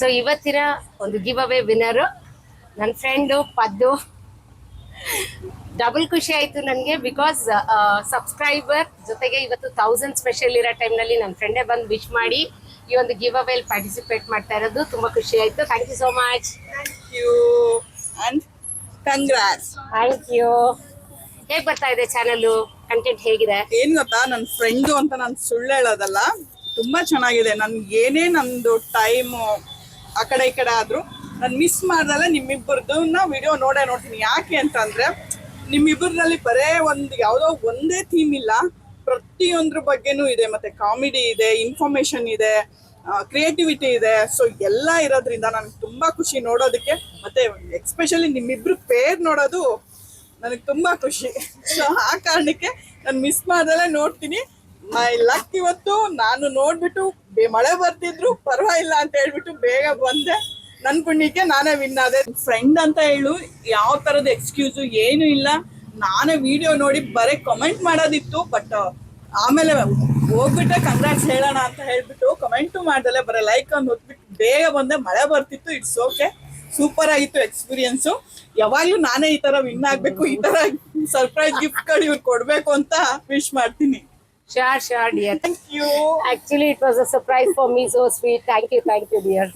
So ಇವತ್ತಿನ ಒಂದು give away winner ನನ್ನ ಫ್ರೆಂಡು ಪದ್ದು. ಡಬಲ್ ಖುಷಿ ಆಯ್ತು ನನಗೆ ಬಿಕಾಸ್ ಸಬ್ಸ್ಕ್ರೈಬರ್ ಜೊತೆಗೆ ಇವತ್ತು ತೌಸಂಡ್ ಸ್ಪೆಷಲ್ ಇರೋ ಟೈಮ್ನಲ್ಲಿ ನನ್ನ ಫ್ರೆಂಡೇ ಬಂದು ವಿಶ್ ಮಾಡಿ ಈ ಒಂದು ಗಿವ್ ಅವೇಲಿ ಪಾರ್ಟಿಸಿಪೇಟ್ ಮಾಡ್ತಾ ಇರೋದು. ತುಂಬ ಖುಷಿ ಆಯಿತು. Thank you so much you. And congrats. Thank you ಹೇಗೆ ಬರ್ತಾ ಇದೆ ಚಾನಲ್ಲು ಕಂಟೆಂಟ್ ಹೇಗಿದೆ? ಏನು ಗೊತ್ತಾ? ನನ್ನ ಫ್ರೆಂಡು ಅಂತ ನಾನು ಸುಳ್ಳು ಹೇಳೋದಲ್ಲ. ತುಂಬ ಚೆನ್ನಾಗಿದೆ. ನನ್ಗೆ ಏನೇ ನಂದು ಟೈಮು ಆ ಕಡೆ ಈ ಕಡೆ ಆದ್ರೂ. ನಾನು ಮಿಸ್ ಮಾಡ್ದಲ್ಲ ನಿಮ್ಮಿಬ್ಬರದನ್ನ ವಿಡಿಯೋ ನೋಡೇ ನೋಡ್ತೀನಿ. ಯಾಕೆ ಅಂತಂದ್ರೆ ನಿಮ್ಮಿಬ್ಬರಲ್ಲಿ ಬರೇ ಒಂದು ಯಾವುದೋ ಒಂದೇ ಥೀಮ್ ಇಲ್ಲ. ಪ್ರತಿಯೊಂದ್ರ ಬಗ್ಗೆನೂ ಇದೆ. ಮತ್ತೆ ಕಾಮಿಡಿ ಇದೆ ಇನ್ಫಾರ್ಮೇಶನ್ ಇದೆ ಕ್ರಿಯೇಟಿವಿಟಿ ಇದೆ. ಸೊ ಎಲ್ಲ ಇರೋದ್ರಿಂದ ನನಗೆ ತುಂಬಾ ಖುಷಿ ನೋಡೋದಕ್ಕೆ. ಮತ್ತೆ ಎಕ್ಸ್ಪೆಷಲಿ ನಿಮ್ಮಿಬ್ರು ಪೇರ್ ನೋಡೋದು ನನಗೆ ತುಂಬಾ ಖುಷಿ. ಸೊ ಆ ಕಾರಣಕ್ಕೆ ನಾನು ಮಿಸ್ ಮಾಡ್ದಲ್ಲೇ ನೋಡ್ತೀನಿ. ಮೈ ಲಕ್ ಇವತ್ತು. ನಾನು ನೋಡ್ಬಿಟ್ಟು ಮಳೆ ಬರ್ತಿದ್ರು ಪರವಾಗಿಲ್ಲ ಅಂತ ಹೇಳ್ಬಿಟ್ಟು ಬೇಗ ಬಂದೆ. ನನ್ ಪುಣ್ಯಕ್ಕೆ ನಾನೇ ವಿನ್ ಆದೆ. ಫ್ರೆಂಡ್ ಅಂತ ಹೇಳು, ಯಾವ ತರದ ಎಕ್ಸ್ಕ್ಯೂಸು ಏನು ಇಲ್ಲ. ನಾನೇ ವಿಡಿಯೋ ನೋಡಿ ಬರೀ ಕಮೆಂಟ್ ಮಾಡೋದಿತ್ತು ಬಟ್ ಆಮೇಲೆ ಹೋಗ್ಬಿಟ್ಟೆ ಕಂಗ್ರಾಟ್ಸ್ ಹೇಳೋಣ ಅಂತ ಹೇಳ್ಬಿಟ್ಟು ಕಮೆಂಟು ಮಾಡ್ದಲೆ ಬರೀ ಲೈಕ್ ಅಂತ ಹೊತ್ಬಿಟ್ಟು ಬೇಗ ಬಂದೆ. ಮಳೆ ಬರ್ತಿತ್ತು ಇಟ್ಸ್ ಓಕೆ ಸೂಪರ್ ಆಗಿತ್ತು ಎಕ್ಸ್ಪೀರಿಯನ್ಸು ಯಾವಾಗ್ಲೂ ನಾನೇ ಈ ತರ ವಿನ್ ಆಗ್ಬೇಕು, ಈ ತರ ಸರ್ಪ್ರೈಸ್ ಗಿಫ್ಟ್ಗಳು ಇವ್ರು ಕೊಡ್ಬೇಕು ಅಂತ ವಿಶ್ ಮಾಡ್ತೀನಿ. Sure, sure, dear. Thank you. Actually, it was a surprise for me. So sweet. Thank you. Thank you, dear.